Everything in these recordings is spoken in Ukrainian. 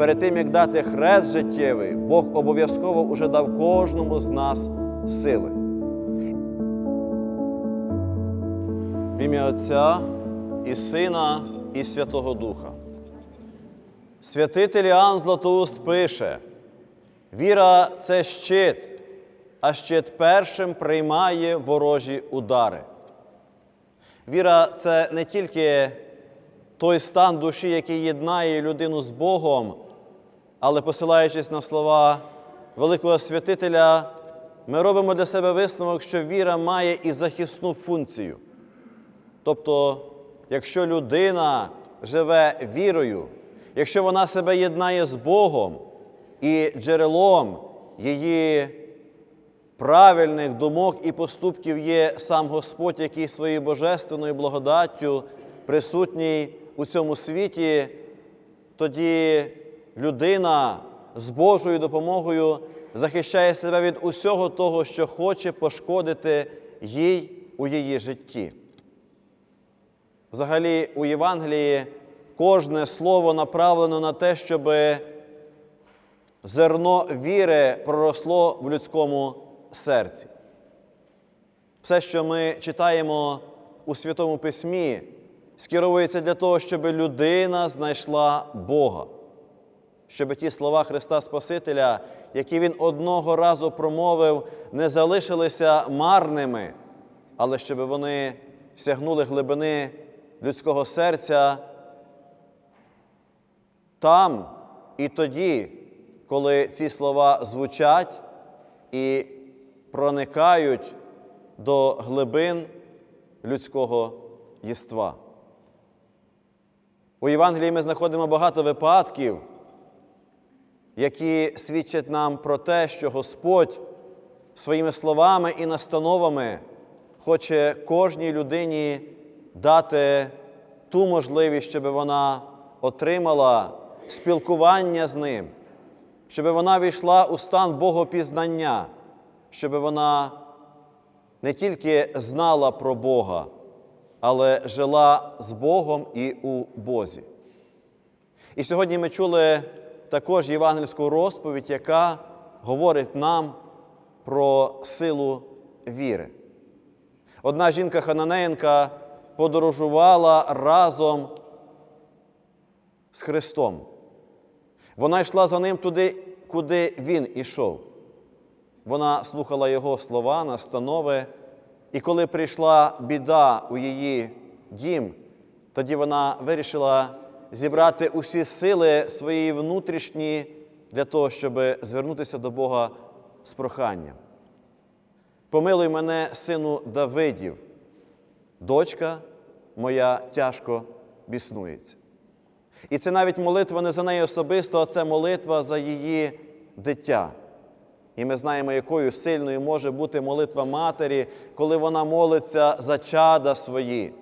перед тим, як дати хрест життєвий, Бог обов'язково уже дав кожному з нас сили. В ім'я Отця і Сина, і Святого Духа. Святитель Іоанн Златоуст пише: віра це щит, а щит першим приймає ворожі удари. Віра це не тільки той стан душі, який єднає людину з Богом, але посилаючись на слова великого святителя, ми робимо для себе висновок, що віра має і захисну функцію. Тобто, якщо людина живе вірою, якщо вона себе єднає з Богом і джерелом її правильних думок і поступків є сам Господь, який своєю божественною благодаттю присутній у цьому світі, тоді людина з Божою допомогою захищає себе від усього того, що хоче пошкодити їй у її житті. Взагалі, у Євангелії кожне слово направлено на те, щоб зерно віри проросло в людському серці. Все, що ми читаємо у Святому Письмі, скеровується для того, щоб людина знайшла Бога, щоб ті слова Христа Спасителя, які Він одного разу промовив, не залишилися марними, але щоб вони сягнули глибини людського серця там і тоді, коли ці слова звучать і проникають до глибин людського єства. У Євангелії ми знаходимо багато випадків, які свідчать нам про те, що Господь своїми словами і настановами хоче кожній людині дати ту можливість, щоб вона отримала спілкування з ним, щоб вона війшла у стан богопізнання, щоб вона не тільки знала про Бога, але жила з Богом і у Бозі. І сьогодні ми чули також євангельську розповідь, яка говорить нам про силу віри. Одна жінка Хананеєнка подорожувала разом з Христом. Вона йшла за ним туди, куди Він ішов. Вона слухала Його слова, настанови, і коли прийшла біда у її дім, тоді вона вирішила зібрати усі сили свої внутрішні для того, щоб звернутися до Бога з проханням. Помилуй мене, сину Давидів, дочка моя тяжко біснується. І це навіть молитва не за неї особисто, а це молитва за її дитя. І ми знаємо, якою сильною може бути молитва матері, коли вона молиться за чада свої.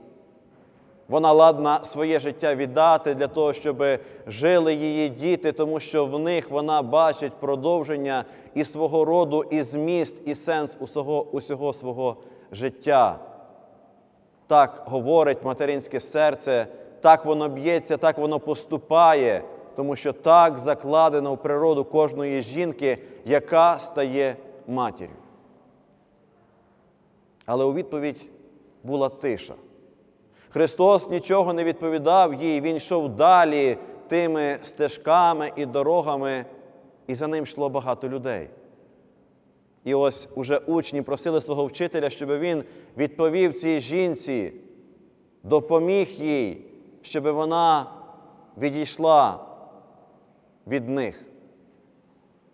Вона ладна своє життя віддати для того, щоб жили її діти, тому що в них вона бачить продовження і свого роду, і зміст, і сенс усього, усього свого життя. Так говорить материнське серце, так воно б'ється, так воно поступає, тому що так закладено в природу кожної жінки, яка стає матір'ю. Але у відповідь була тиша. Христос нічого не відповідав їй, Він йшов далі тими стежками і дорогами, і за ним йшло багато людей. І ось уже учні просили свого вчителя, щоб він відповів цій жінці, допоміг їй, щоб вона відійшла від них.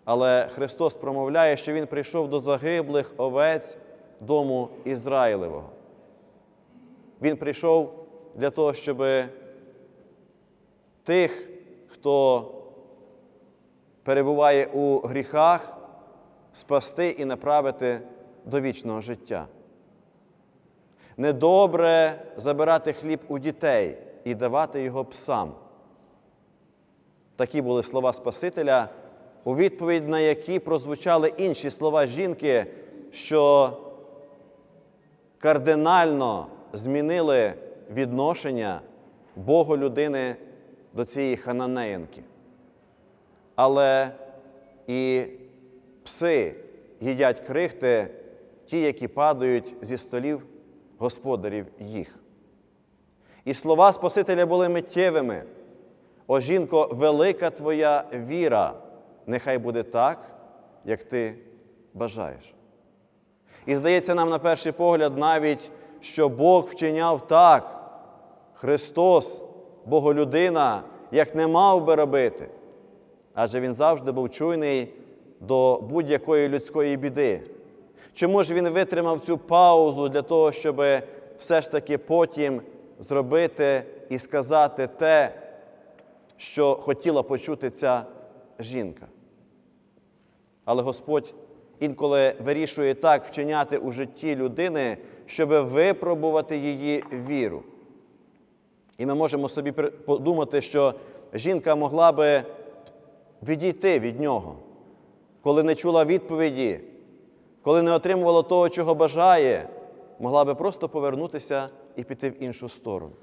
Але Христос промовляє, що Він прийшов до загиблих овець дому Ізраїлевого. Він прийшов для того, щоб тих, хто перебуває у гріхах, спасти і направити до вічного життя. Недобре забирати хліб у дітей і давати його псам. Такі були слова Спасителя, у відповідь на які прозвучали інші слова жінки, що кардинально змінили відношення Бога людини до цієї хананеїнки. але і пси їдять крихти, ті, які падають зі столів господарів їх. І слова Спасителя були миттєвими. О, жінко, велика твоя віра, нехай буде так, як ти бажаєш. І здається нам на перший погляд навіть, що Бог вчиняв так, Христос, Боголюдина, як не мав би робити. Адже Він завжди був чуйний до будь-якої людської біди. Чому ж він витримав цю паузу для того, щоб все ж таки потім зробити і сказати те, що хотіла почути ця жінка? Але Господь інколи вирішує так вчиняти у житті людини, щоб випробувати її віру. І ми можемо собі подумати, що жінка могла би відійти від нього, коли не чула відповіді, коли не отримувала того, чого бажає, могла би просто повернутися і піти в іншу сторону.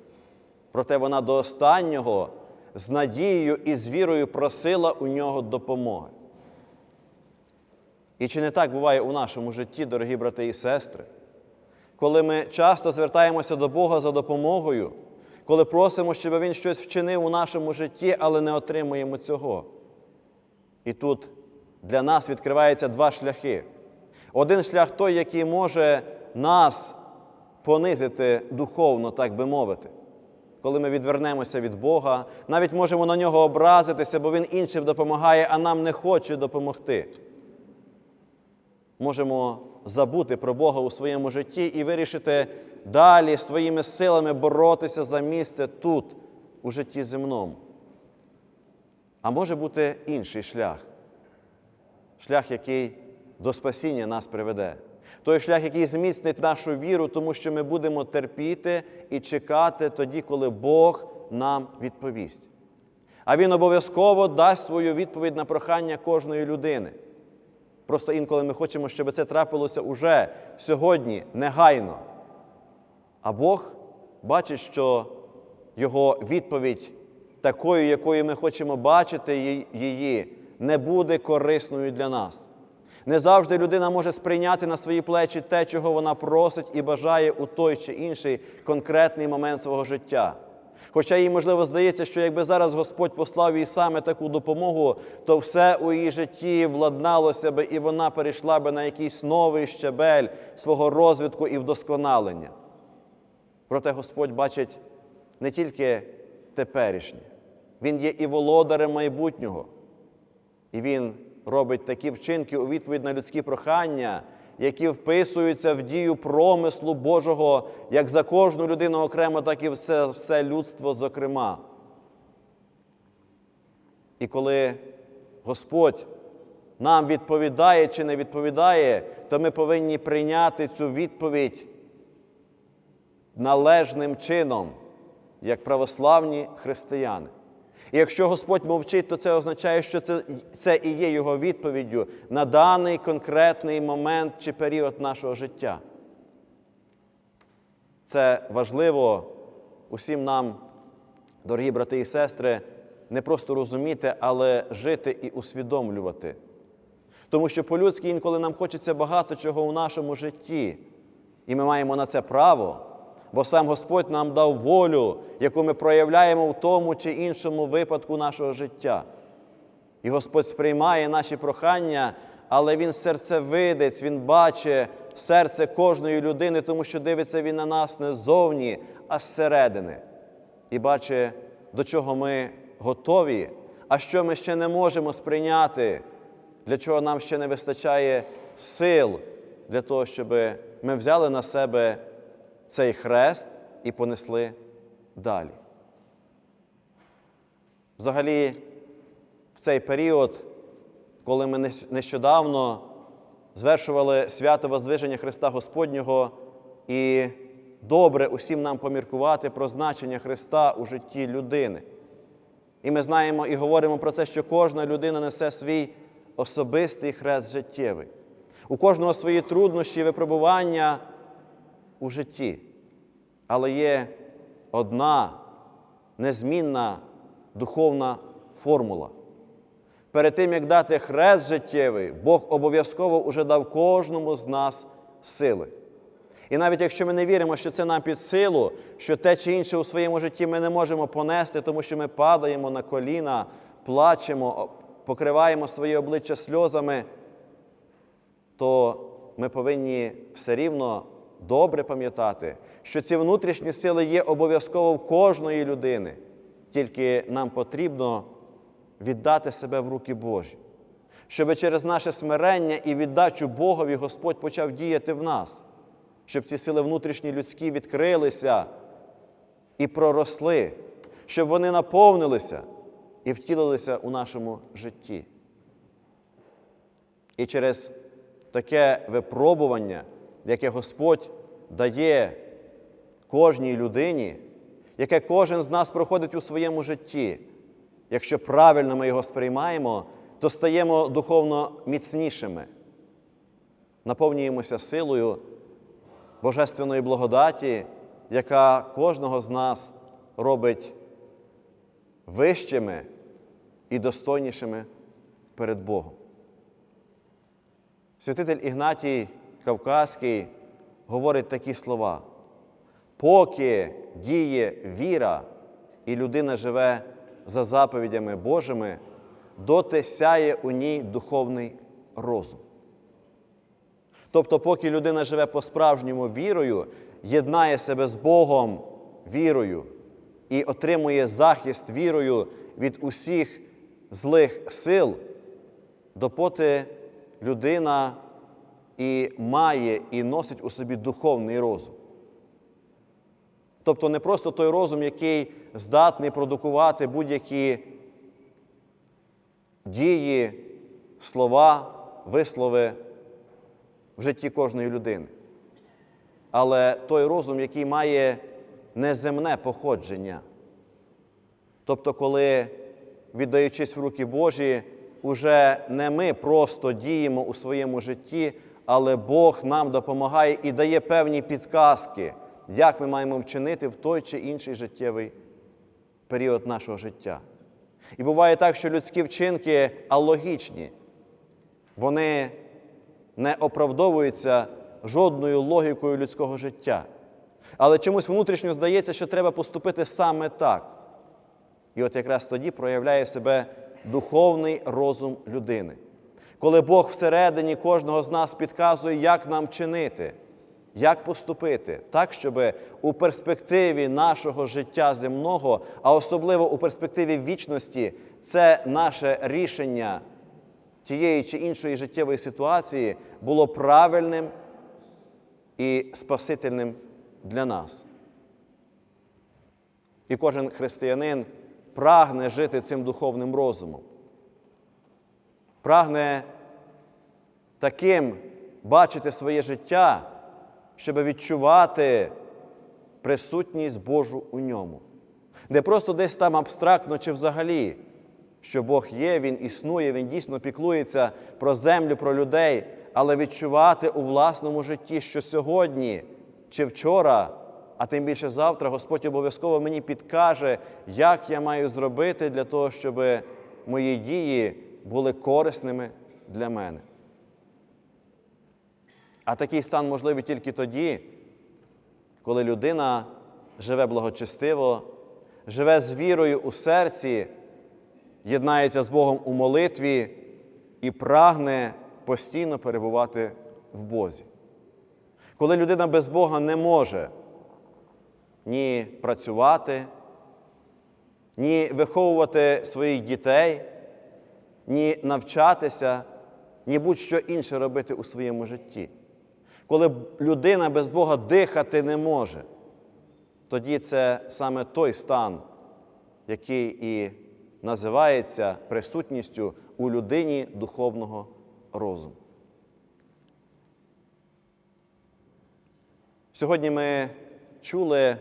Проте вона до останнього з надією і з вірою просила у нього допомоги. І чи не так буває у нашому житті, дорогі брати і сестри, коли ми часто звертаємося до Бога за допомогою, коли просимо, щоб Він щось вчинив у нашому житті, але не отримуємо цього. І тут для нас відкриваються два шляхи. Один шлях той, який може нас понизити духовно, так би мовити. Коли ми відвернемося від Бога, навіть можемо на нього образитися, бо Він іншим допомагає, а нам не хоче допомогти. Можемо забути про Бога у своєму житті і вирішити далі своїми силами боротися за місце тут, у житті земному. А може бути інший шлях шлях, який до спасіння нас приведе. Той шлях, який зміцнить нашу віру, тому що ми будемо терпіти і чекати тоді, коли Бог нам відповість. А Він обов'язково дасть свою відповідь на прохання кожної людини. Просто інколи ми хочемо, щоб це трапилося уже сьогодні, негайно. А Бог бачить, що Його відповідь такою, якою ми хочемо бачити її, не буде корисною для нас. Не завжди людина може сприйняти на свої плечі те, чого вона просить і бажає у той чи інший конкретний момент свого життя. Хоча їй, можливо, здається, що якби зараз Господь послав їй саме таку допомогу, то все у її житті владналося би і вона перейшла би на якийсь новий щебель свого розвитку і вдосконалення. Проте Господь бачить не тільки теперішнє, Він є і володарем майбутнього. І Він робить такі вчинки у відповідь на людські прохання, які вписуються в дію промислу Божого як за кожну людину окремо, так і все, все людство зокрема. І коли Господь нам відповідає чи не відповідає, то ми повинні прийняти цю відповідь належним чином, як православні християни. І якщо Господь мовчить, то це означає, що це, це і є Його відповіддю на даний конкретний момент чи період нашого життя. Це важливо усім нам, дорогі брати і сестри, не просто розуміти, але жити і усвідомлювати. Тому що по-людськи інколи нам хочеться багато чого у нашому житті, і ми маємо на це право бо сам Господь нам дав волю, яку ми проявляємо в тому чи іншому випадку нашого життя. І Господь сприймає наші прохання, але Він серцевидець, Він бачить серце кожної людини, тому що дивиться Він на нас не ззовні, а зсередини. І бачить, до чого ми готові, а що ми ще не можемо сприйняти, для чого нам ще не вистачає сил для того, щоб ми взяли на себе цей хрест і понесли далі. Взагалі, в цей період, коли ми нещодавно звершували свято Возвиження Христа Господнього, і добре усім нам поміркувати про значення Христа у житті людини. І ми знаємо і говоримо про це, що кожна людина несе свій особистий хрест життєвий. У кожного свої труднощі випробування у житті. Але є одна незмінна духовна формула. Перед тим, як дати хрест життєвий, Бог обов'язково уже дав кожному з нас сили. І навіть якщо ми не віримо, що це нам під силу, що те чи інше у своєму житті ми не можемо понести, тому що ми падаємо на коліна, плачемо, покриваємо своє обличчя сльозами, то ми повинні все рівно добре пам'ятати, що ці внутрішні сили є обов'язково в кожної людини, тільки нам потрібно віддати себе в руки Божі, щоб через наше смирення і віддачу Богові Господь почав діяти в нас, щоб ці сили внутрішні людські відкрилися і проросли, щоб вони наповнилися і втілилися у нашому житті. І через таке випробування, яке Господь дає кожній людині, яке кожен з нас проходить у своєму житті, якщо правильно ми його сприймаємо, то стаємо духовно міцнішими, наповнюємося силою Божественної благодаті, яка кожного з нас робить вищими і достойнішими перед Богом. Святитель Ігнатій Кавказький говорить такі слова: поки діє віра, і людина живе за заповідями Божими, доти сяє у ній духовний розум. Тобто, поки людина живе по-справжньому вірою, єднає себе з Богом вірою і отримує захист вірою від усіх злих сил, допоти людина і має і носить у собі духовний розум. Тобто не просто той розум, який здатний продукувати будь-які дії, слова, вислови в житті кожної людини. Але той розум, який має неземне походження. Тобто, коли, віддаючись в руки Божі, уже не ми просто діємо у своєму житті, але Бог нам допомагає і дає певні підказки, як ми маємо вчинити в той чи інший життєвий період нашого життя. І буває так, що людські вчинки алогічні, вони не оправдовуються жодною логікою людського життя. Але чомусь внутрішньо здається, що треба поступити саме так. І от якраз тоді проявляє себе духовний розум людини. Коли Бог всередині кожного з нас підказує, як нам чинити, як поступити, так, щоб у перспективі нашого життя земного, а особливо у перспективі вічності, це наше рішення тієї чи іншої життєвої ситуації було правильним і спасительним для нас. І кожен християнин прагне жити цим духовним розумом. Прагне таким бачити своє життя, щоб відчувати присутність Божу у ньому. Не просто десь там абстрактно чи взагалі, що Бог є, Він існує, Він дійсно піклується про землю, про людей, але відчувати у власному житті, що сьогодні чи вчора, а тим більше завтра, Господь обов'язково мені підкаже, як я маю зробити для того, щоб мої дії були корисними для мене. А такий стан можливий тільки тоді, коли людина живе благочестиво, живе з вірою у серці, єднається з Богом у молитві і прагне постійно перебувати в Бозі. Коли людина без Бога не може ні працювати, ні виховувати своїх дітей, ні навчатися, ні будь-що інше робити у своєму житті. Коли людина без Бога дихати не може, тоді це саме той стан, який і називається присутністю у людині духовного розуму. Сьогодні ми чули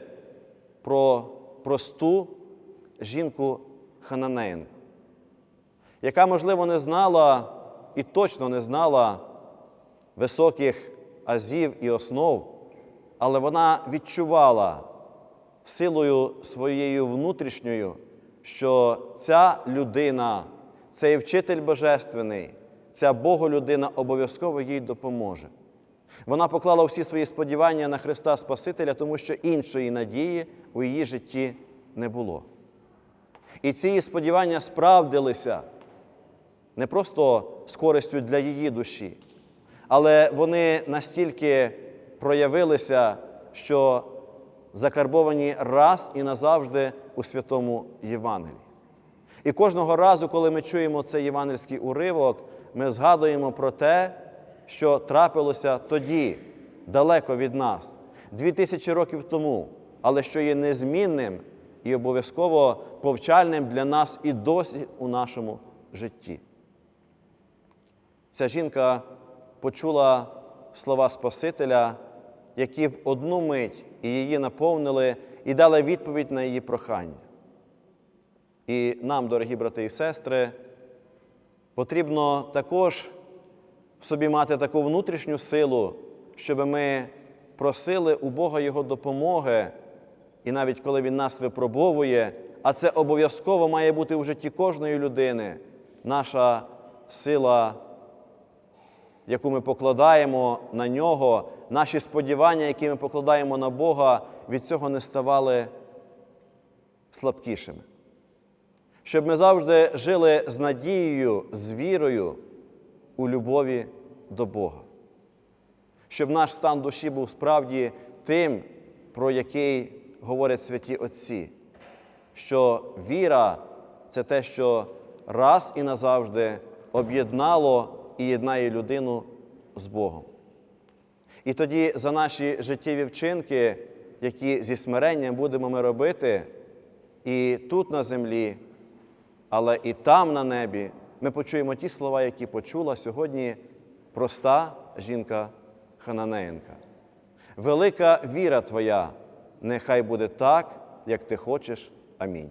про просту жінку Хананеїнку, яка, можливо, не знала і точно не знала високих азів і основ, але вона відчувала силою своєю внутрішньою, що ця людина цей вчитель божественний, ця Боголюдина обов'язково їй допоможе. Вона поклала всі свої сподівання на Христа Спасителя, тому що іншої надії у її житті не було. І ці сподівання справдилися не просто з користю для її душі, але вони настільки проявилися, що закарбовані раз і назавжди у святому Євангелії. І кожного разу, коли ми чуємо цей євангельський уривок, ми згадуємо про те, що трапилося тоді, далеко від нас, дві тисячі років тому, але що є незмінним і обов'язково повчальним для нас і досі у нашому житті. Ця жінка почула слова Спасителя, які в одну мить і її наповнили і дали відповідь на її прохання. І нам, дорогі брати і сестри, потрібно також в собі мати таку внутрішню силу, щоб ми просили у Бога Його допомоги, і навіть коли Він нас випробовує, а це обов'язково має бути у житті кожної людини, наша сила, яку ми покладаємо на нього, наші сподівання, які ми покладаємо на Бога, від цього не ставали слабкішими. Щоб ми завжди жили з надією, з вірою у любові до Бога. Щоб наш стан душі був справді тим, про який говорять святі Отці, що віра це те, що раз і назавжди об'єднало і єднає людину з Богом. І тоді за наші життєві вчинки, які зі смиренням будемо ми робити, і тут на землі, але і там на небі, ми почуємо ті слова, які почула сьогодні проста жінка Хананеєнка. Велика віра твоя, нехай буде так, як ти хочеш. Амінь.